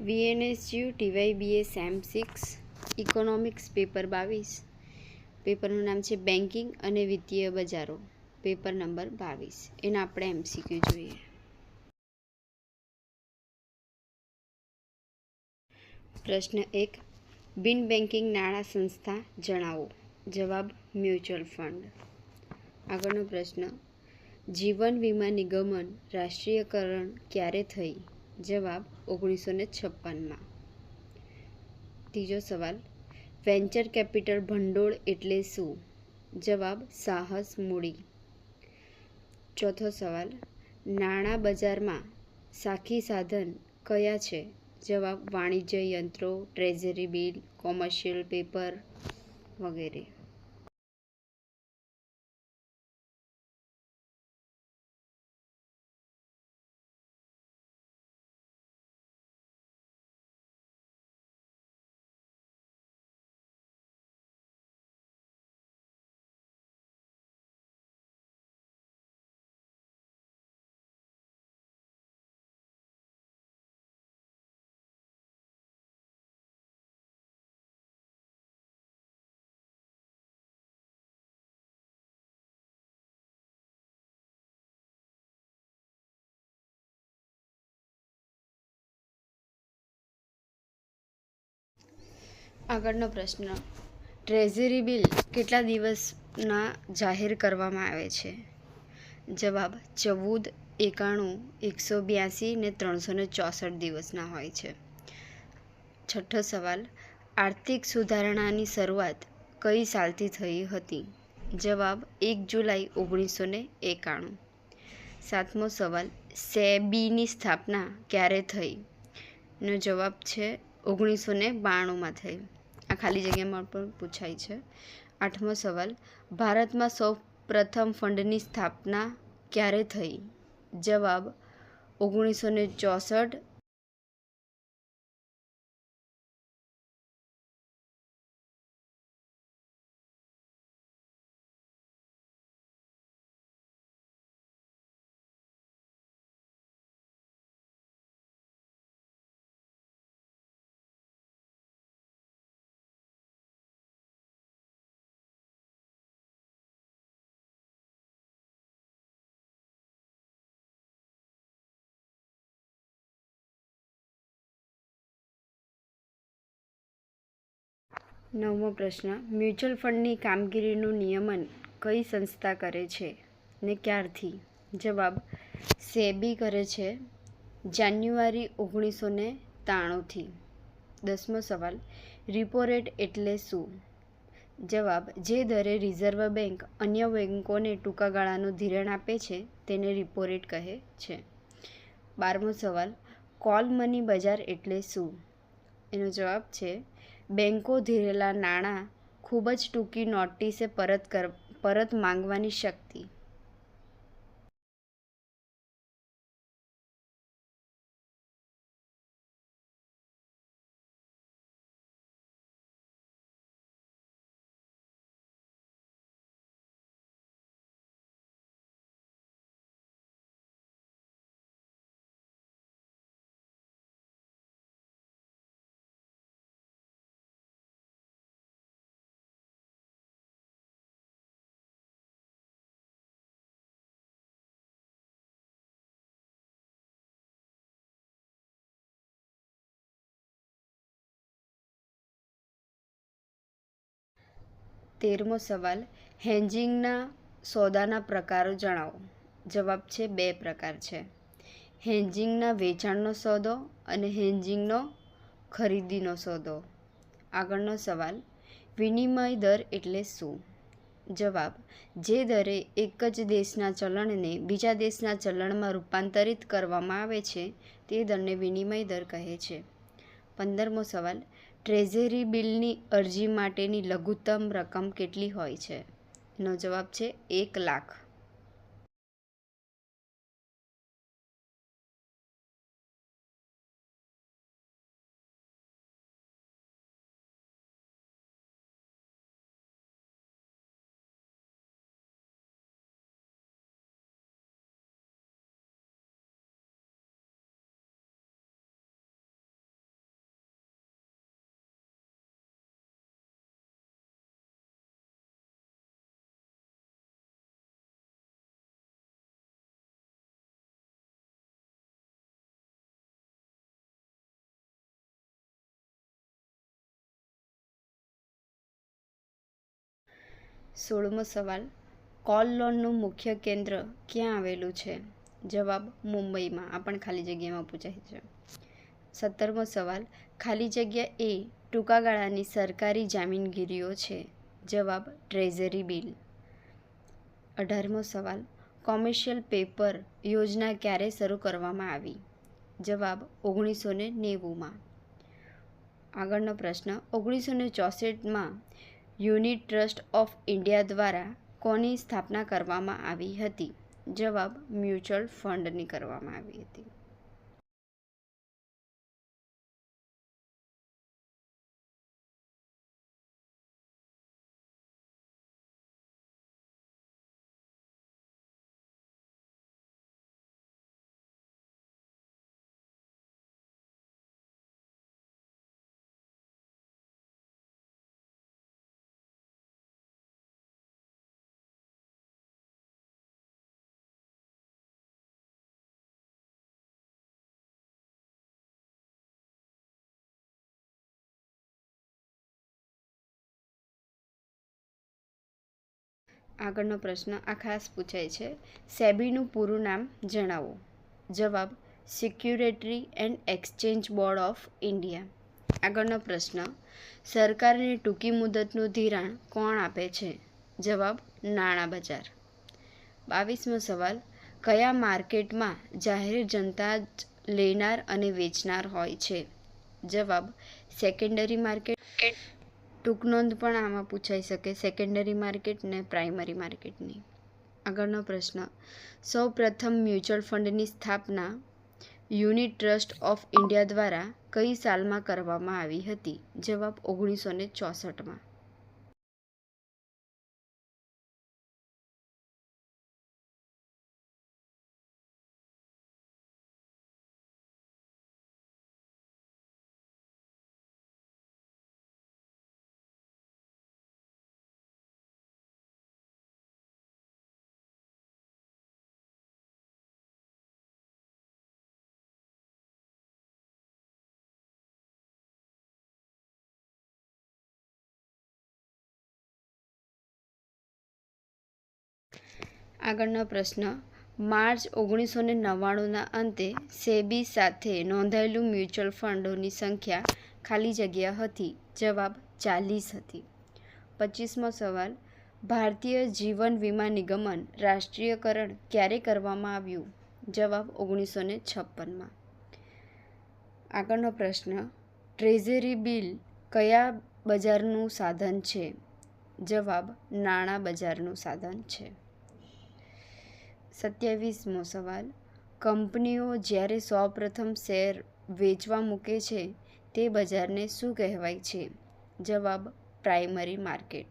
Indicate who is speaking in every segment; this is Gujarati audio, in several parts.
Speaker 1: VNSU TYBA sem six economics paper બાવીસ. પેપરનું નામ છે બેન્કિંગ અને વિત્તીય બજારો પેપર નંબર બાવીસ. એના આપણે એમસીક્યુ જોઈએ. પ્રશ્ન એક, બિન બેન્કિંગ નાણાં સંસ્થા જણાવો. જવાબ, મ્યુચ્યુઅલ ફંડ. આગળનો પ્રશ્ન, જીવન વીમા નિગમન રાષ્ટ્રીયકરણ ક્યારે થઈ? જવાબ ઓગણીસો ને છપ્પનમાં. ત્રીજો સવાલ, વેન્ચર કેપિટલ ભંડોળ એટલે શું? જવાબ, સાહસ મૂડી. ચોથો સવાલ, નાણાં બજારમાં સાખી સાધન કયા છે? જવાબ, વાણિજ્ય યંત્રો, ટ્રેઝરી બિલ, કોમર્શિયલ પેપર વગેરે. આગળનો પ્રશ્ન. ટ્રેઝરી બિલ કેટલા દિવસના જાહેર કરવામાં આવે છે? જવાબ, ચૌદ, એકાણું, એકસો બ્યાસી ને ત્રણસો ને ચોસઠ દિવસના હોય છે. છઠ્ઠો સવાલ, આર્થિક સુધારણાની શરૂઆત કઈ સાલથી થઈ હતી? જવાબ, એક જુલાઈ ઓગણીસો ને એકાણું. સાતમો સવાલ, સેબીની સ્થાપના ક્યારે થઈ? નો જવાબ છે, ઓગણીસો ને બાણુંમાં થઈ. ખાલી જગ્યામાં પણ પૂછાય છે. આઠમો સવાલ, ભારતમાં સૌ પ્રથમ ફંડની સ્થાપના ક્યારે થઈ? જવાબ, ઓગણીસો ને ચોસઠ નવમો પ્રશ્ન, મ્યુચ્યુઅલ ફંડની કામગીરીનું નિયમન કઈ સંસ્થા કરે છે ને ક્યારથી? જવાબ, સેબી કરે છે જાન્યુઆરી ઓગણીસો ને ત્રાણુંથી. દસમો સવાલ, રિપો રેટ એટલે શું? જવાબ, જે દરે રિઝર્વ બેંક અન્ય બેંકોને ટૂંકા ગાળાનું ધિરાણ આપે છે તેને રિપો રેટ કહે છે. બારમો સવાલ, કોલ મની બજાર એટલે શું? એનો જવાબ છે બેંકો ધીરેલા નાણાં ખૂબ જ ટૂંકી નોટિસે પરત કર પરત માંગવાની શક્તિ. તેરમો સવાલ, હેન્જિંગના સોદાના પ્રકારો જણાવો. જવાબ છે, બે પ્રકાર છે. હેન્જિંગના વેચાણનો સોદો અને હેન્જિંગનો ખરીદીનો સોદો. આગળનો સવાલ, વિનિમય દર એટલે શું? જવાબ, જે દરે એક જ દેશના ચલણને બીજા દેશના ચલણમાં રૂપાંતરિત કરવામાં આવે છે, તે દરને વિનિમય દર કહે છે. પંદરમો સવાલ ટ્રેઝરી બિલની અરજી માટેની લઘુત્તમ રકમ કેટલી હોય છે? નો જવાબ છે એક લાખ. સોળમો સવાલ, કોલ લોનનું મુખ્ય કેન્દ્ર ક્યાં આવેલું છે? જવાબ, મુંબઈમાં. આ પણ ખાલી જગ્યામાં પૂછાય છે. સત્તરમો સવાલ, ખાલી જગ્યા એ ટૂંકા ગાળાની સરકારી જામીનગીરીઓ છે? જવાબ, ટ્રેઝરી બિલ. અઢારમો સવાલ, કોમર્શિયલ પેપર યોજના ક્યારે શરૂ કરવામાં આવી? જવાબ ઓગણીસો ને નેવુંમાં. આગળનો પ્રશ્ન ઓગણીસો ને ચોસઠમાં યુનિટ ટ્રસ્ટ ઓફ ઇન્ડિયા દ્વારા કોની સ્થાપના કરવામાં આવી હતી? જવાબ, મ્યુચ્યુઅલ ફંડની કરવામાં આવી હતી. આગળનો પ્રશ્ન આ ખાસ પૂછાય છે. સેબીનું પૂરું નામ જણાવો. જવાબ securities and exchange board of India આગળનો પ્રશ્ન, સરકારને ટૂંકી મુદતનું ધિરાણ કોણ આપે છે? જવાબ, નાણાં બજાર. બાવીસમો સવાલ, કયા માર્કેટમાં જાહેર જનતા જ લેનાર અને વેચનાર હોય છે? જવાબ સેકન્ડરી માર્કેટ ટૂંક નોંધ પણ આમાં પૂછાઈ શકે સેકન્ડરી માર્કેટ ને પ્રાઇમરી માર્કેટની આગળનો પ્રશ્ન સૌ પ્રથમ મ્યુચ્યુઅલ ફંડની સ્થાપના યુનિટ ટ્રસ્ટ ઓફ ઇન્ડિયા દ્વારા કઈ સાલમાં કરવામાં આવી હતી? જવાબ ઓગણીસો ને ચોસઠમાં. આગળનો પ્રશ્ન. માર્ચ ઓગણીસો ને નવ્વાણુંના અંતે સેબી સાથે નોંધાયેલું મ્યુચ્યુઅલ ફંડોની સંખ્યા ખાલી જગ્યા હતી. જવાબ ચાલીસ હતી. પચીસમો સવાલ. ભારતીય જીવન વીમા નિગમન રાષ્ટ્રીયકરણ ક્યારે કરવામાં આવ્યું? જવાબ ઓગણીસો ને છપ્પનમાં. આગળનો પ્રશ્ન. ટ્રેઝરી બિલ કયા બજારનું સાધન છે? જવાબ નાણાં બજારનું સાધન છે. સત્યાવીસમો સવાલ. કંપનીઓ જ્યારે સૌપ્રથમ શેર વેચવા મૂકે છે, તે બજારને શું કહેવાય છે? જવાબ, પ્રાઇમરી માર્કેટ.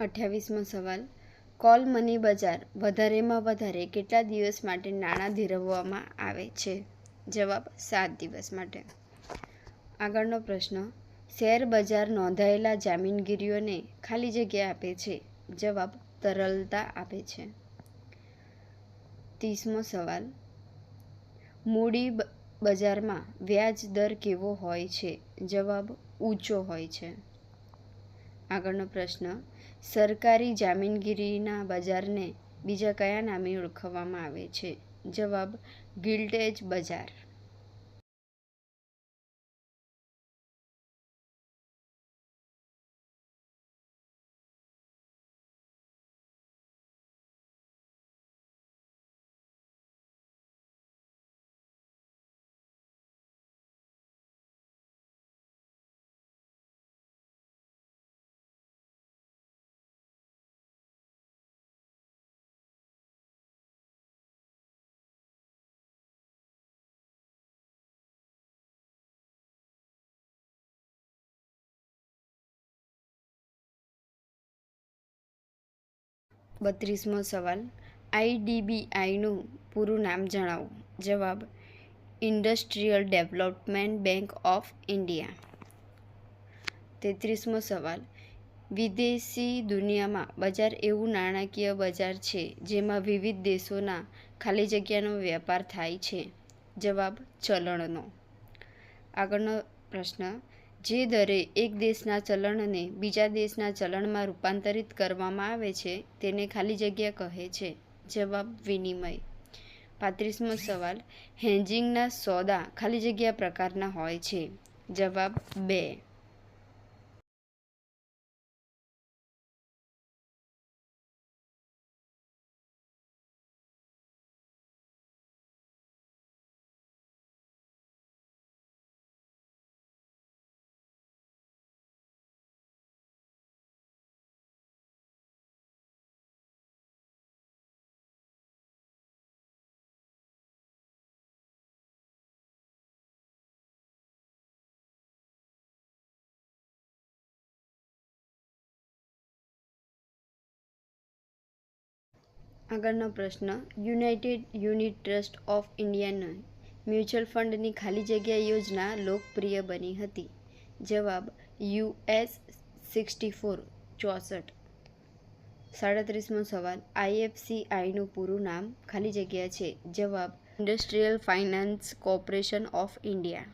Speaker 1: અઠ્યાવીસમો સવાલ. કોલ મની બજાર વધારેમાં વધારે કેટલા દિવસ માટે નાણાં ધીરવવામાં આવે છે? જવાબ, સાત દિવસ માટે. આગળનો પ્રશ્ન, શેર બજાર નોંધાયેલા જામીનગીરીઓને ખાલી જગ્યા આપે છે? જવાબ, તરલતા આપે છે. ત્રીસમો સવાલ, મૂડી બજારમાં વ્યાજ દર કેવો હોય છે? જવાબ, ઊંચો હોય છે. આગળનો પ્રશ્ન સરકારી જામીનગીરીના બજારને બીજા કયા નામે ઓળખવામાં આવે છે? જવાબ ગિલ્ટેજ બજાર. બત્રીસમો સવાલ. આઈડીબીઆઈનું પૂરું નામ જણાવો. જવાબ, industrial development bank of India. તેત્રીસમો સવાલ, વિદેશી દુનિયામાં બજાર એવું નાણાકીય બજાર છે જેમાં વિવિધ દેશોના ખાલી જગ્યાનો વેપાર થાય છે? જવાબ, ચલણનો. આગળનો પ્રશ્ન જે દરે એક દેશના ચલણને બીજા દેશના ચલણમાં રૂપાંતરિત કરવામાં આવે છે, તેને ખાલી જગ્યા કહે છે. જવાબ વિનિમય. પાંત્રીસમો સવાલ. હેન્જિંગના સોદા ખાલી જગ્યા પ્રકારના હોય છે. જવાબ બે. આગળનો પ્રશ્ન યુનાઇટેડ યુનિટ ટ્રસ્ટ ઓફ ઇન્ડિયાની મ્યુચ્યુઅલ ફંડની ખાલી જગ્યા યોજના લોકપ્રિય બની હતી. જવાબ યુએસ સિક્સટી ફોર ચોસઠ. સાડત્રીસમો સવાલ આઈએફસીઆઈનું પૂરું નામ ખાલી જગ્યા છે? જવાબ industrial finance corporation of India